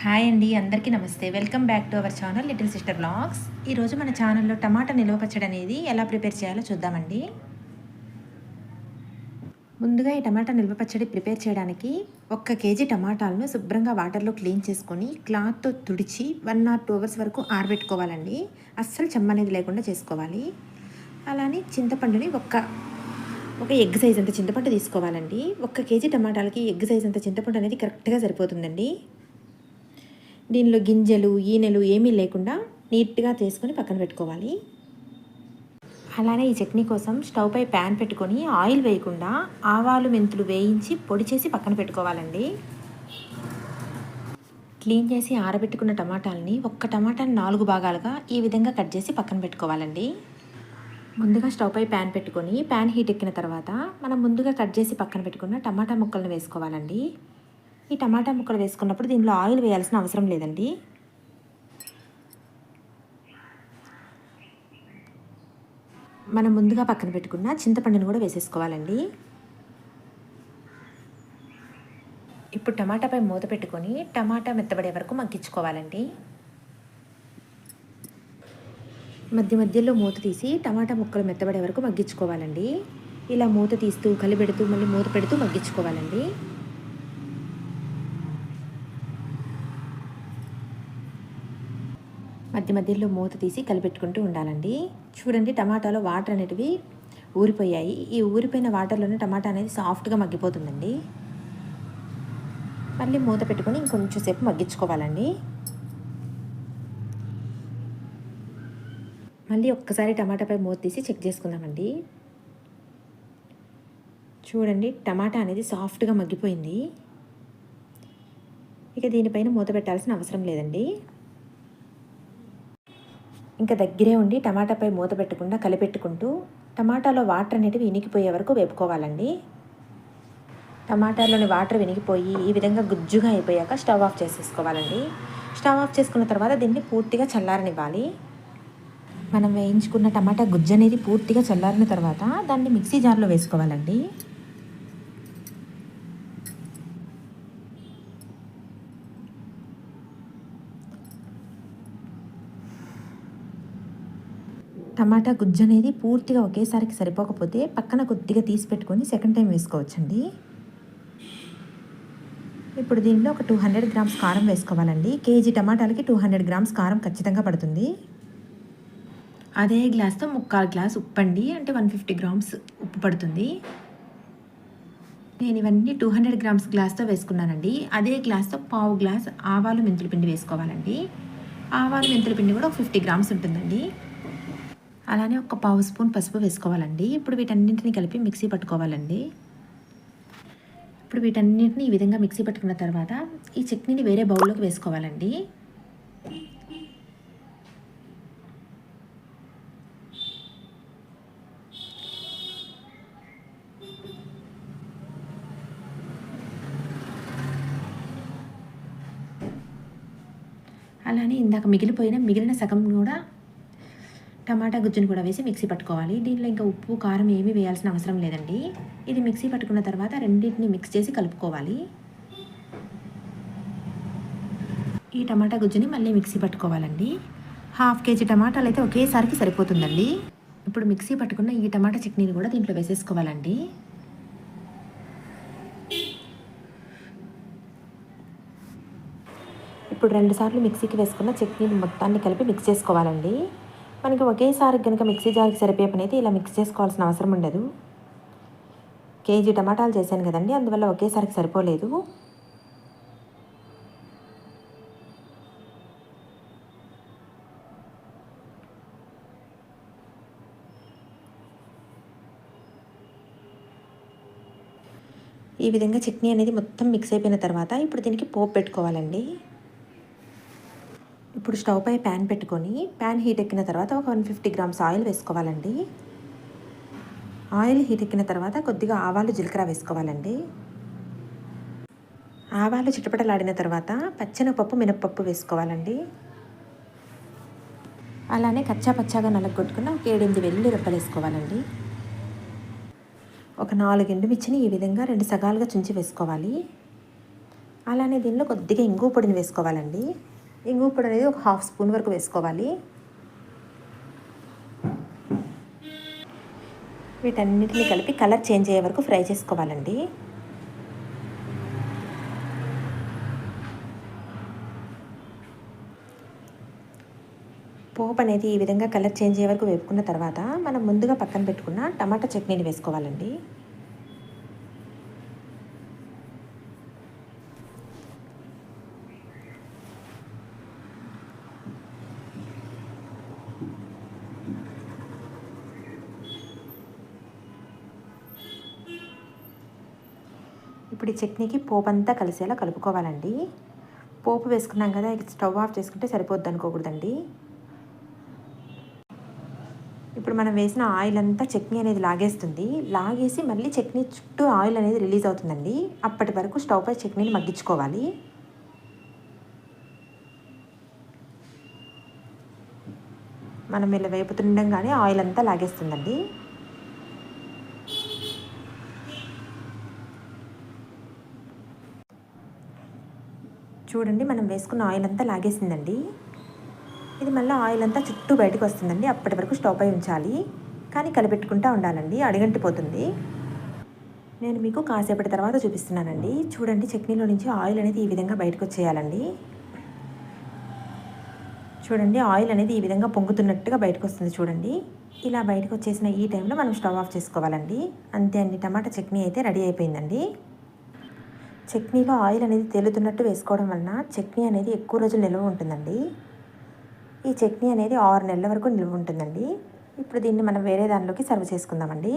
Hi అండి అందరికీ నమస్తే. Welcome back to our channel little sister blogs ఈరోజు మన ఛానల్లో టమాటా నిల్వ పచ్చడి అనేది ఎలా ప్రిపేర్ చేయాలో చూద్దామండి. ముందుగా ఈ టమాటా నిల్వ పచ్చడి ప్రిపేర్ చేయడానికి ఒక్క కేజీ టమాటాలను శుభ్రంగా వాటర్లో క్లీన్ చేసుకొని క్లాత్తో తుడిచి వన్ ఆర్ టూ అవర్స్ వరకు ఆరబెట్టుకోవాలండి. అస్సలు చెమ్మ అనేది లేకుండా చేసుకోవాలి. అలానే చింతపండుని ఒక్క ఒక ఎగ్ సైజ్ అంత చింతపండు తీసుకోవాలండి. ఒక్క కేజీ టమాటాలకి ఎగ్ సైజ్ అంత చింతపండు అనేది కరెక్ట్గా సరిపోతుందండి. దీనిలో గింజలు ఈనెలు ఏమీ లేకుండా నీట్గా చేసుకొని పక్కన పెట్టుకోవాలి. అలానే ఈ చట్నీ కోసం స్టవ్ పై ప్యాన్ పెట్టుకొని ఆయిల్ వేయకుండా ఆవాలు మెంతులు వేయించి పొడి చేసి పక్కన పెట్టుకోవాలండి. క్లీన్ చేసి ఆరబెట్టుకున్న టమాటాలని ఒక్క టమాటాని నాలుగు భాగాలుగా ఈ విధంగా కట్ చేసి పక్కన పెట్టుకోవాలండి. ముందుగా స్టవ్ పై ప్యాన్ పెట్టుకొని ప్యాన్ హీట్ ఎక్కిన తర్వాత మనం ముందుగా కట్ చేసి పక్కన పెట్టుకున్న టమాటా ముక్కలను వేసుకోవాలండి. ఈ టమాటా ముక్కలు వేసుకున్నప్పుడు దీనిలో ఆయిల్ వేయాల్సిన అవసరం లేదండి. మనం ముందుగా పక్కన పెట్టుకున్న చింతపండుని కూడా వేసేసుకోవాలండి. ఇప్పుడు టమాటాపై మూత పెట్టుకొని టమాటా మెత్తబడే వరకు మగ్గించుకోవాలండి. మధ్య మధ్యలో మూత తీసి టమాటా ముక్కలు మెత్తబడే వరకు మగ్గించుకోవాలండి. ఇలా మూత తీస్తూ కలిపెడుతూ మళ్ళీ మూత పెడుతూ మగ్గించుకోవాలండి. మధ్య మధ్యలో మూత తీసి కలిపెట్టుకుంటూ ఉండాలండి. చూడండి టమాటాలో వాటర్ అనేటివి ఊరిపోయాయి. ఈ ఊరిపోయిన వాటర్లోనే టమాటా అనేది సాఫ్ట్గా మగ్గిపోతుందండి. మళ్ళీ మూత పెట్టుకొని ఇంకొంచెం సేపు మగ్గించుకోవాలండి. మళ్ళీ ఒక్కసారి టమాటాపై మూత తీసి చెక్ చేసుకుందామండి. చూడండి టమాటా అనేది సాఫ్ట్గా మగ్గిపోయింది. ఇక దీనిపైన మూత పెట్టాల్సిన అవసరం లేదండి. ఇంకా దగ్గరే ఉండి టమాటాపై మూత పెట్టకుండా కలిపెట్టుకుంటూ టమాటాలో వాటర్ అనేటివి ఇనికిపోయే వరకు వేపుకోవాలండి. టమాటాలోని వాటర్ వినిగిపోయి ఈ విధంగా గుజ్జుగా అయిపోయాక స్టవ్ ఆఫ్ చేసేసుకోవాలండి. స్టవ్ ఆఫ్ చేసుకున్న తర్వాత దీన్ని పూర్తిగా చల్లారనివ్వాలి. మనం వేయించుకున్న టమాటా గుజ్జు అనేది పూర్తిగా చల్లారిన తర్వాత దాన్ని మిక్సీ జార్లో వేసుకోవాలండి. టమాటా గుజ్జు అనేది పూర్తిగా ఒకేసారికి సరిపోకపోతే పక్కన కొద్దిగా తీసి పెట్టుకొని సెకండ్ టైం వేసుకోవచ్చండి. ఇప్పుడు దీనిలో ఒక టూ హండ్రెడ్ గ్రామ్స్ కారం వేసుకోవాలండి. కేజీ టమాటాలకి టూ హండ్రెడ్ గ్రామ్స్ కారం ఖచ్చితంగా పడుతుంది. అదే గ్లాస్తో ముక్కాలు గ్లాస్ ఉప్పు అండి అంటే వన్ ఫిఫ్టీ గ్రామ్స్ ఉప్పు పడుతుంది. నేను ఇవన్నీ టూ హండ్రెడ్ గ్రామ్స్ గ్లాస్తో వేసుకున్నానండి. అదే గ్లాస్తో పావు గ్లాస్ ఆవాలు మెంతుల పిండి వేసుకోవాలండి. ఆవాలు మెంతుల పిండి కూడా ఒక ఫిఫ్టీ గ్రామ్స్ ఉంటుందండి. అలానే ఒక పావు స్పూన్ పసుపు వేసుకోవాలండి. ఇప్పుడు వీటన్నింటిని కలిపి మిక్సీ పట్టుకోవాలండి. ఇప్పుడు వీటన్నింటిని ఈ విధంగా మిక్సీ పట్టుకున్న తర్వాత ఈ చట్నీని వేరే బౌల్లోకి వేసుకోవాలండి. అలానే ఇందాక మిగిలిపోయిన మిగిలిన సగం కూడా టమాటా గుజ్జును కూడా వేసి మిక్సీ పట్టుకోవాలి. దీనిలో ఇంకా ఉప్పు కారం ఏమీ వేయాల్సిన అవసరం లేదండి. ఇది మిక్సీ పట్టుకున్న తర్వాత రెండింటిని మిక్స్ చేసి కలుపుకోవాలి. ఈ టమాటా గుజ్జుని మళ్ళీ మిక్సీ పట్టుకోవాలండి. హాఫ్ కేజీ టమాటాలు అయితే ఒకేసారికి సరిపోతుందండి. ఇప్పుడు మిక్సీ పట్టుకున్న ఈ టమాటా చట్నీని కూడా దీంట్లో వేసేసుకోవాలండి. ఇప్పుడు రెండుసార్లు మిక్సీకి వేసుకున్న చట్నీని మొత్తాన్ని కలిపి మిక్స్ చేసుకోవాలండి. మనకి ఒకేసారి కనుక మిక్సీ జార్కి సరిపోయే పని అయితే ఇలా మిక్స్ చేసుకోవాల్సిన అవసరం ఉండదు. కేజీ టమాటాలు చేశాను కదండి అందువల్ల ఒకేసారికి సరిపోలేదు. ఈ విధంగా చట్నీ అనేది మొత్తం మిక్స్ అయిపోయిన తర్వాత ఇప్పుడు దీనికి పోపు పెట్టుకోవాలండి. ఇప్పుడు స్టవ్ పై ప్యాన్ పెట్టుకొని ప్యాన్ హీట్ ఎక్కిన తర్వాత ఒక వన్ ఫిఫ్టీ గ్రామ్స్ ఆయిల్ వేసుకోవాలండి. ఆయిల్ హీట్ ఎక్కిన తర్వాత కొద్దిగా ఆవాలు జీలకర్ర వేసుకోవాలండి. ఆవాలు చిటపటలాడిన తర్వాత పచ్చెనపప్పు మినప్పప్పు వేసుకోవాలండి. అలానే కచ్చా పచ్చాగా నలగొట్టుకున్న ఒక ఏడెనిమిది వెల్లుల్లి రెప్పలు వేసుకోవాలండి. ఒక నాలుగు ఎండుమిర్చిని ఈ విధంగా రెండు సగాలుగా చుంచి వేసుకోవాలి. అలానే దీనిలో కొద్దిగా ఇంగు పొడిని వేసుకోవాలండి. ఇంగు పొడి అనేది ఒక హాఫ్ స్పూన్ వరకు వేసుకోవాలి. వీటన్నిటిని కలిపి కలర్ చేంజ్ అయ్యే వరకు ఫ్రై చేసుకోవాలండి. పోపు అనేది ఈ విధంగా కలర్ చేంజ్ అయ్యే వరకు వేపుకున్న తర్వాత మనం ముందుగా పక్కన పెట్టుకున్న టమాటా చట్నీని వేసుకోవాలండి. ఇప్పుడు ఈ చట్నీకి పోపు అంతా కలిసేలా కలుపుకోవాలండి. పోపు వేసుకున్నాం కదా ఇక స్టవ్ ఆఫ్ చేసుకుంటే సరిపోద్ది అనుకోకూడదండి. ఇప్పుడు మనం వేసిన ఆయిల్ అంతా చట్నీ అనేది లాగేస్తుంది. లాగేసి మళ్ళీ చట్నీ చుట్టూ ఆయిల్ అనేది రిలీజ్ అవుతుందండి. అప్పటి వరకు స్టవ్ పై చట్నీని మగ్గించుకోవాలి. మనం ఇలా వేపుతుండగానే ఆయిల్ అంతా లాగేస్తుందండి. చూడండి మనం వేసుకున్న ఆయిల్ అంతా లాగేసిందండి. ఇది మళ్ళీ ఆయిల్ అంతా చుట్టూ బయటకు వస్తుందండి అప్పటి వరకు స్టవ్ పై ఉంచాలి. కానీ కలిపెట్టుకుంటూ ఉండాలండి అడిగంటిపోతుంది నేను మీకు కాసేపటి తర్వాత చూపిస్తున్నానండి. చూడండి చట్నీలో నుంచి ఆయిల్ అనేది ఈ విధంగా బయటకు వచ్చేయాలండి. చూడండి ఆయిల్ అనేది ఈ విధంగా పొంగుతున్నట్టుగా బయటకు వస్తుంది చూడండి. ఇలా బయటకు వచ్చేసిన ఈ టైంలో మనం స్టవ్ ఆఫ్ చేసుకోవాలండి. అంతే అండి టమాటా చట్నీ అయితే రెడీ అయిపోయిందండి. చట్నీలో ఆయిల్ అనేది తేలుతున్నట్టు వేసుకోవడం వలన చట్నీ అనేది ఎక్కువ రోజులు నిల్వ ఉంటుందండి. ఈ చట్నీ అనేది ఆరు నెలల వరకు నిల్వ ఉంటుందండి. ఇప్పుడు దీన్ని మనం వేరే దానిలోకి సర్వ్ చేసుకుందామండి.